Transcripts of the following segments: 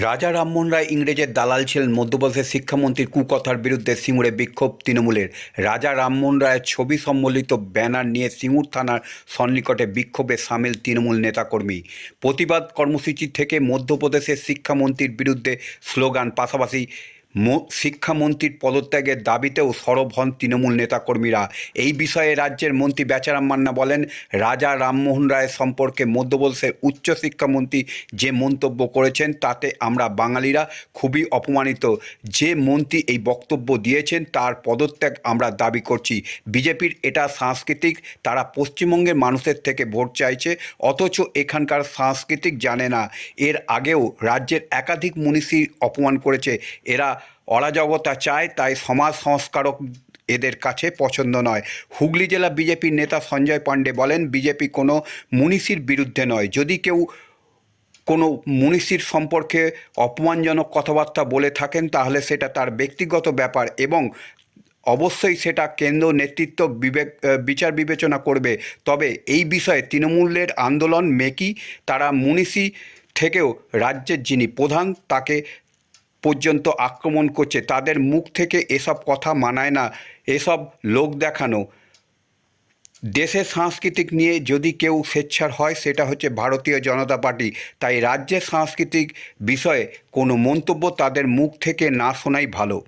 রাজা রামমোহন রায় ইংরেজের দালাল ছিলেন মধ্যপ্রদেশের শিক্ষামন্ত্রীর কুকথার বিরুদ্ধে সিঙ্গুরে বিক্ষোভ তৃণমূলের। রাজা রামমোহন রায়ের ছবি সম্বলিত ব্যানার নিয়ে সিঙ্গুর থানার সন্নিকটে বিক্ষোভে সামিল তৃণমূল নেতাকর্মী। প্রতিবাদ কর্মসূচি থেকে মধ্যপ্রদেশের শিক্ষামন্ত্রীর বিরুদ্ধে স্লোগান পাশাপাশি শিক্ষামন্ত্রীর পদত্যাগের দাবিতেও সরব হন তৃণমূল নেতাকর্মীরা। এই বিষয়ে রাজ্যের মন্ত্রী বেচারাম মান্না বলেন, রাজা রামমোহন রায়ের সম্পর্কে মধ্যপ্রদেশের উচ্চশিক্ষামন্ত্রী যে মন্তব্য করেছেন, তাতে আমরা বাঙালিরা খুবই অপমানিত। যে মন্ত্রী এই বক্তব্য দিয়েছেন, তার পদত্যাগ আমরা দাবি করছি। বিজেপির এটা সাংস্কৃতিক, তারা পশ্চিমবঙ্গের মানুষের থেকে ভোট চাইছে, অথচ এখানকার সাংস্কৃতিক জানে না। এর আগেও রাজ্যের একাধিক মনীষী অপমান করেছে। এরা অরাজকতা চায়, তাই সমাজ সংস্কারক এদের কাছে পছন্দ নয়। হুগলি জেলা বিজেপির নেতা সঞ্জয় পাণ্ডে বলেন, বিজেপি কোনো মনীষীর বিরুদ্ধে নয়। যদি কেউ কোনো মনীষীর সম্পর্কে অপমানজনক কথাবার্তা বলে থাকেন, তাহলে সেটা তার ব্যক্তিগত ব্যাপার এবং অবশ্যই সেটা কেন্দ্র নেতৃত্ব বিবেক বিচার বিবেচনা করবে। তবে এই বিষয়ে তৃণমূলের আন্দোলন মেকি, তারা মনীষী থেকেও রাজ্যের যিনি প্রধান, তাকে পর্যন্ত আক্রমণ করছে। তাদের মুখ থেকে এসব কথা মানায় না। এসব লোক দেখানো। দেশের সাংস্কৃতিক নিয়ে যদি কেউ স্বেচ্ছার হয়, সেটা হচ্ছে ভারতীয় জনতা পার্টি। তাই রাজ্যের সাংস্কৃতিক বিষয়ে কোনো মন্তব্য তাদের মুখ থেকে না শোনাই ভালো।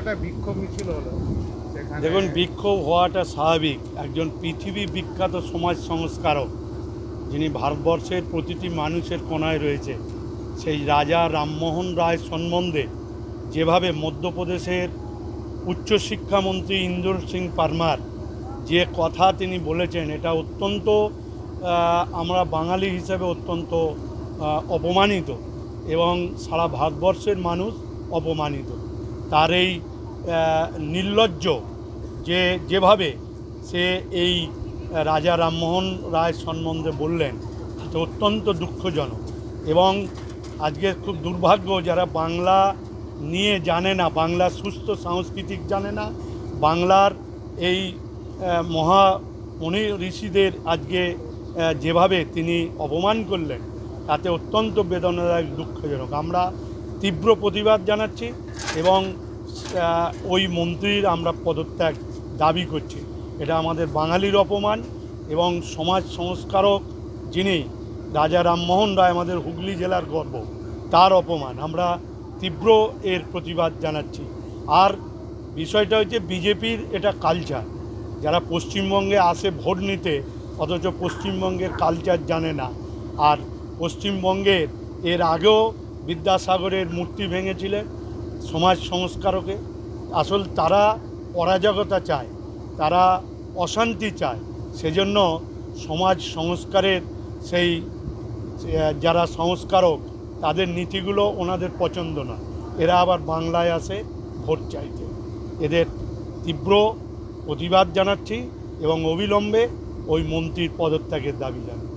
একটা বিক্ষোভ দেখুন, বিক্ষোভ হওয়াটা স্বাভাবিক। একজন পৃথিবী বিখ্যাত সমাজ সংস্কারক, যিনি ভারতবর্ষের প্রতিটি মানুষের কোনায় রয়েছে, সেই রাজা রামমোহন রায় সম্বন্ধে যেভাবে মধ্যপ্রদেশের উচ্চশিক্ষামন্ত্রী ইন্দর সিং পারমার যে কথা তিনি বলেছেন, এটা অত্যন্ত আমরা বাঙালি হিসেবে অত্যন্ত অপমানিত এবং সারা ভারতবর্ষের মানুষ অপমানিত। তার এই নির্লজ্জ যে যেভাবে সে এই রাজা রামমোহন রায় সম্বন্ধে বললেন এটা অত্যন্ত দুঃখজনক। এবং আজকে খুব দুর্ভাগ্য যারা বাংলা নিয়ে জানে না, বাংলা সুস্থ সাংস্কৃতিক জানে না, বাংলার এই মহা মনি ঋষিদের আজকে যেভাবে তিনি অপমান করলেন, তাতে অত্যন্ত বেদনাদায়ক, দুঃখজনক। আমরা তীব্র প্রতিবাদ জানাচ্ছি এবং ওই মন্ত্রীর আমরা পদত্যাগ দাবি করছি। এটা আমাদের বাঙালির অপমান এবং সমাজ সংস্কারক যিনি রাজা রামমোহন রায়, আমাদের হুগলি জেলার গর্ব, তার অপমান। আমরা তীব্র এর প্রতিবাদ জানাচ্ছি। আর বিষয়টা হচ্ছে বিজেপির এটা কালচার যারা পশ্চিমবঙ্গে আসে ভোট নিতে, অথচ পশ্চিমবঙ্গের কালচার জানে না। আর পশ্চিমবঙ্গের এর আগেও বিদ্যাসাগরের মূর্তি ভেঙেছিলেন সমাজ সংস্কারকে আসল তারা অরাজকতা চায়, তারা অশান্তি চায়। সেজন্য সমাজ সংস্কারের সেই যারা সংস্কারক, তাদের নীতিগুলো ওনাদের পছন্দ নয় এরা আবার বাংলায় আসে ভোট চাইতে। এদের তীব্র প্রতিবাদ জানাচ্ছি এবং অবিলম্বে ওই মন্ত্রীর পদত্যাগের দাবি জানাচ্ছি।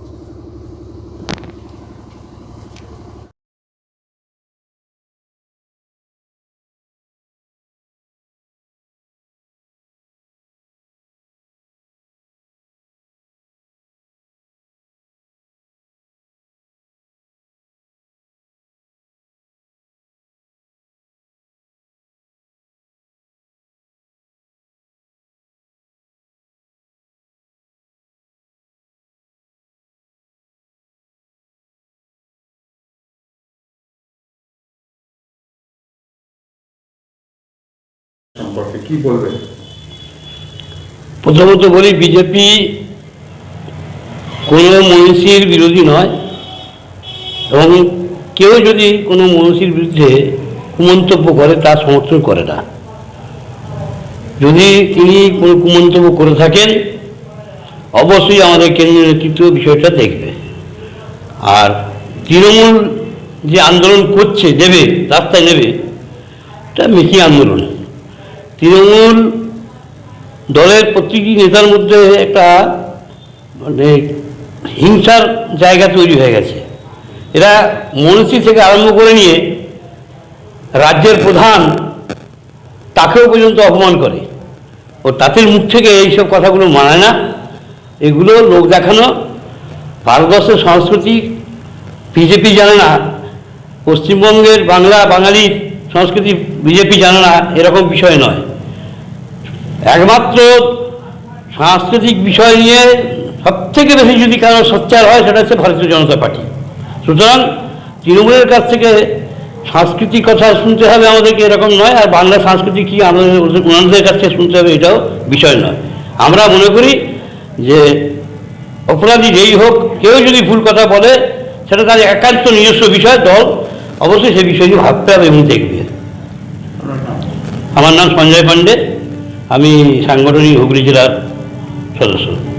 সম্পর্কে কি বলবেন প্রথমত বলি, বিজেপি কোনো মনীষীর বিরোধী নয় এবং কেউ যদি কোনো মনীষীর বিরুদ্ধে কুমন্তব্য করে, তা সমর্থন করে না। যদি তিনি কোনো কুমন্তব্য করে থাকেন, অবশ্যই আমাদের কেন্দ্রীয় নেতৃত্ব বিষয়টা দেখবে। আর তৃণমূল যে আন্দোলন করছে, দেবে, রাস্তায় নেবে, এটা মিকি আন্দোলন। তৃণমূল দলের প্রতিটি নেতার মধ্যে একটা মানে হিংসার জায়গা তৈরি হয়ে গেছে। এরা মনীষী থেকে আরম্ভ করে নিয়ে রাজ্যের প্রধান তাকেও পর্যন্ত অপমান করে। ও তাদের মুখ থেকে এইসব কথাগুলো মানায় না। এগুলো লোক দেখানো ভারতবর্ষের সংস্কৃতি, বিজেপি জানে না, পশ্চিমবঙ্গের বাংলা, বাঙালির সংস্কৃতি বিজেপি জানে না, এরকম বিষয় নয়। একমাত্র সাংস্কৃতিক বিষয় নিয়ে সব থেকে বেশি যদি কারও সোচ্চার হয়, সেটা হচ্ছে ভারতীয় জনতা পার্টি। সুতরাং তৃণমূলের কাছ থেকে সাংস্কৃতিক কথা শুনতে হবে আমাদেরকে, এরকম নয়। আর বাংলা সংস্কৃতি কী আমাদের ওনাদের কাছ থেকে শুনতে হবে, এটাও বিষয় নয়। আমরা মনে করি যে অপরাধী যেই হোক, কেউ যদি ভুল কথা বলে, সেটা তার একান্ত নিজস্ব বিষয়, দল অবশ্যই সে বিষয়টি ভাবতে হবে এবং দেখবে আমার নাম সঞ্জয় পাণ্ডে, আমি সাংগঠনিক হুগলি জেলার সদস্য।